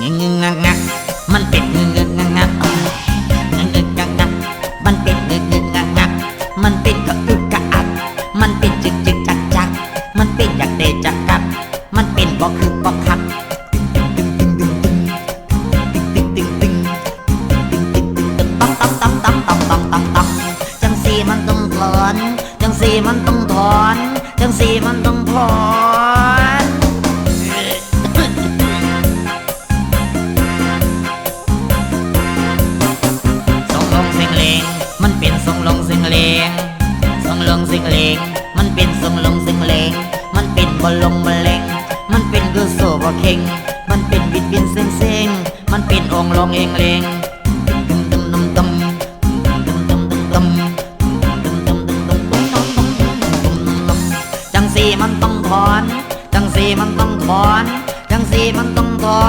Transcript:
งงงงงักงักมันเป็นงงงงงักงักงึงงงงักมันเป็นงงงงงักงักมันเป็นกะอึกกะอักมันเป็นจึกจึกจักจักมันเป็นอยากเดจักกักมันเป็นบ่คือบ่คักตึงตึงตึงตึงตึงตึงตึงตึงตึงตึงตึงตึงตึงตึงตั้มตั้มตั้มตั้มตั้มตั้มตั้มจังสีมันต้องถอน จังสีมันต้องถอน จังสีมันต้องถอน บ่ลงมะเล็ง มันเป็นคือโซบ่เข่ง มันเป็นบิดบินเส้นเส้งมันเป็นองลองเองเลงจังสีมันต้องถอน จังสีมันต้องถอน จังสีมันต้องถอน